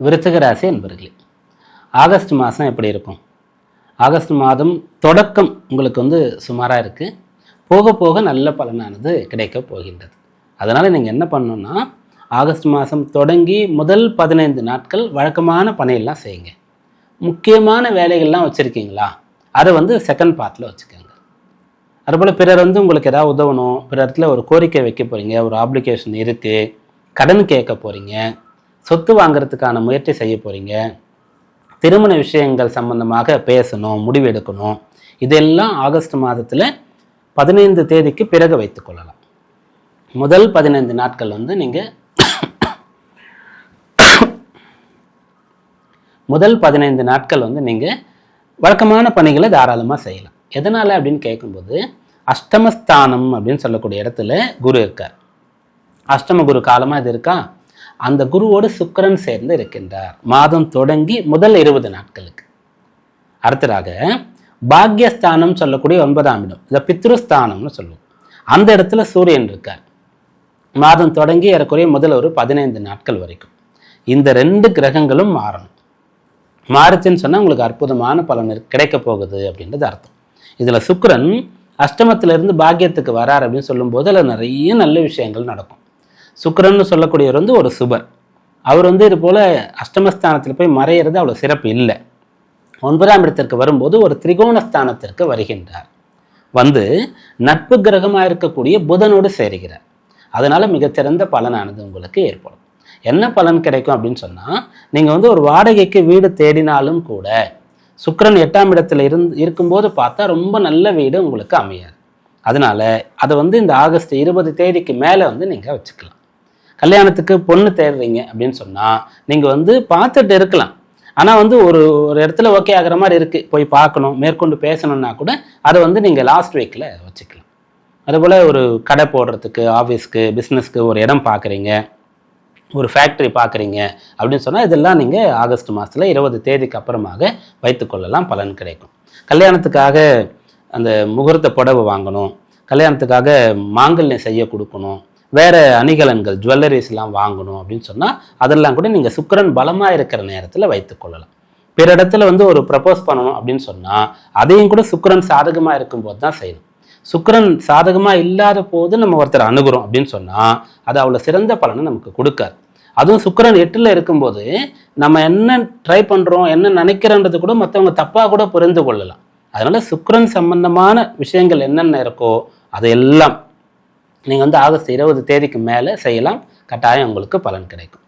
விருச்சிக ராசி என்பர்களே ஆகஸ்ட் மாதம் எப்படி இருக்கும்? ஆகஸ்ட் மாதம் தொடக்கம் உங்களுக்கு வந்து சுமாராக இருக்குது போக போக நல்ல பலனானது கிடைக்க போகின்றது. அதனால் நீங்கள் என்ன பண்ணணும்னா ஆகஸ்ட் மாதம் தொடங்கி முதல் பதினைந்து நாட்கள் வழக்கமான பணியெல்லாம் செய்யுங்க. முக்கியமான வேலைகள்லாம் வச்சுருக்கீங்களா? அதை வந்து செகண்ட் பார்ட்டில் வச்சுக்கோங்க. அதுபோல் பிறர் வந்து உங்களுக்கு ஏதாவது உதவணும். பிறத்துல ஒரு கோரிக்கை வைக்க போகிறீங்க ஒரு ஆப்ளிகேஷன் இருக்குது கடன் கேட்க போகிறீங்க சொத்து வாங்குறதுக்கான முயற்சி செய்ய போகிறீங்க திருமண விஷயங்கள் சம்பந்தமாக பேசணும் முடிவெடுக்கணும். இதெல்லாம் ஆகஸ்ட் மாதத்தில் பதினைந்து தேதிக்கு பிறகு வைத்துக்கொள்ளலாம் முதல் பதினைந்து நாட்கள் வந்து நீங்கள் முதல் பதினைந்து நாட்கள் வந்து நீங்கள் வழக்கமான பணிகளை தாராளமாக செய்யலாம். எதனால் அப்படின்னு கேட்கும்போது அஷ்டமஸ்தானம் அப்படின்னு சொல்லக்கூடிய இடத்துல குரு இருக்கார். அஷ்டம குரு காலமாக இது இருக்கா? அந்த குருவோடு சுக்கரன் சேர்ந்து இருக்கின்றார். மாதம் தொடங்கி முதல் இருபது நாட்களுக்கு. அடுத்ததாக பாக்யஸ்தானம் சொல்லக்கூடிய ஒன்பதாம் இடம். இதை பித்ருஸ்தானம்னு சொல்லுவோம். அந்த இடத்துல சூரியன் இருக்கார். மாதம் தொடங்கி ஏறக்குறைய முதல் ஒரு பதினைந்து நாட்கள் வரைக்கும். இந்த ரெண்டு கிரகங்களும் மாறணும். மாறுச்சுன்னு சொன்னால் உங்களுக்கு அற்புதமான பலன் கிடைக்க போகுது அப்படின்றது அர்த்தம். இதில் சுக்கரன் அஷ்டமத்திலிருந்து பாக்கியத்துக்கு வரார் அப்படின்னு சொல்லும்போது அதில் நிறைய நல்ல விஷயங்கள் நடக்கும். சுக்கரன்னு சொல்லக்கூடியவர் வந்து ஒரு சுபர். அவர் வந்து இது போல் அஷ்டமஸ்தானத்தில் போய் மறையிறது அவ்வளோ சிறப்பு இல்லை. ஒன்பதாம் இடத்திற்கு வரும்போது ஒரு திரிகோணஸ்தானத்திற்கு வருகின்றார். வந்து நட்பு கிரகமாக இருக்கக்கூடிய புதனோடு சேருகிறார். அதனால் மிகச்சிறந்த பலனானது உங்களுக்கு ஏற்படும். என்ன பலன் கிடைக்கும் அப்படின்னு சொன்னால் நீங்கள் வந்து ஒரு வாடகைக்கு வீடு தேடினாலும் கூட சுக்கரன் எட்டாம் இடத்துல இருந்து இருக்கும்போது பார்த்தா ரொம்ப நல்ல வீடு உங்களுக்கு அமையாது. அதனால அதை வந்து இந்த ஆகஸ்ட் இருபது தேதிக்கு மேலே வந்து நீங்கள் வச்சுக்கலாம். கல்யாணத்துக்கு பொண்ணு தேடுறீங்க அப்படின்னு சொன்னால் நீங்கள் வந்து பார்த்துட்டு இருக்கலாம். ஆனால் வந்து ஒரு ஒரு இடத்துல ஓகே ஆகுற மாதிரி இருக்குது போய் பார்க்கணும் மேற்கொண்டு பேசணும்னா கூட அதை வந்து நீங்கள் லாஸ்ட் வீக்கில் வச்சுக்கலாம். அதுபோல் ஒரு கடை போடுறதுக்கு ஆஃபீஸ்க்கு பிஸ்னஸ்க்கு ஒரு இடம் பார்க்குறீங்க ஒரு ஃபேக்ட்ரி பார்க்குறீங்க அப்படின்னு சொன்னால் இதெல்லாம் நீங்கள் ஆகஸ்ட் மாதத்தில் இருபது தேதிக்கு அப்புறமாக வைத்துக்கொள்ளலாம் பலன் கிடைக்கும். கல்யாணத்துக்காக அந்த முகூர்த்த புடவை வாங்கணும் கல்யாணத்துக்காக மாங்கல்யம் செய்ய கொடுக்கணும் வேறு அணிகலன்கள் ஜுவல்லரிஸ்லாம் வாங்கணும் அப்படின்னு சொன்னால் அதெல்லாம் கூட நீங்கள் சுக்கிரன் பலமாக இருக்கிற நேரத்தில் வைத்துக்கொள்ளலாம் பிற இடத்துல வந்து ஒரு ப்ரப்போஸ் பண்ணணும் அப்படின்னு சொன்னால் அதையும் கூட சுக்கரன் சாதகமாக இருக்கும்போது தான் செய்யணும். சுக்கரன் சாதகமாக இல்லாத போது நம்ம ஒருத்தர் அணுகுறோம் அப்படின்னு சொன்னால் அது அவ்வளோ சிறந்த பலனை நமக்கு கொடுக்காது. அதுவும் சுக்கிரன் எட்டில் இருக்கும்போது நம்ம என்ன ட்ரை பண்ணுறோம் என்ன நினைக்கிறோன்றது கூட மற்றவங்க தப்பாக கூட புரிந்து கொள்ளலாம். அதனால் சுக்கரன் சம்பந்தமான விஷயங்கள் என்னென்ன இருக்கோ அதையெல்லாம் நீங்கள் வந்து ஆகஸ்ட் இருபது தேதிக்கு மேலே செய்யலாம். கட்டாயம் உங்களுக்கு பலன் கிடைக்கும்.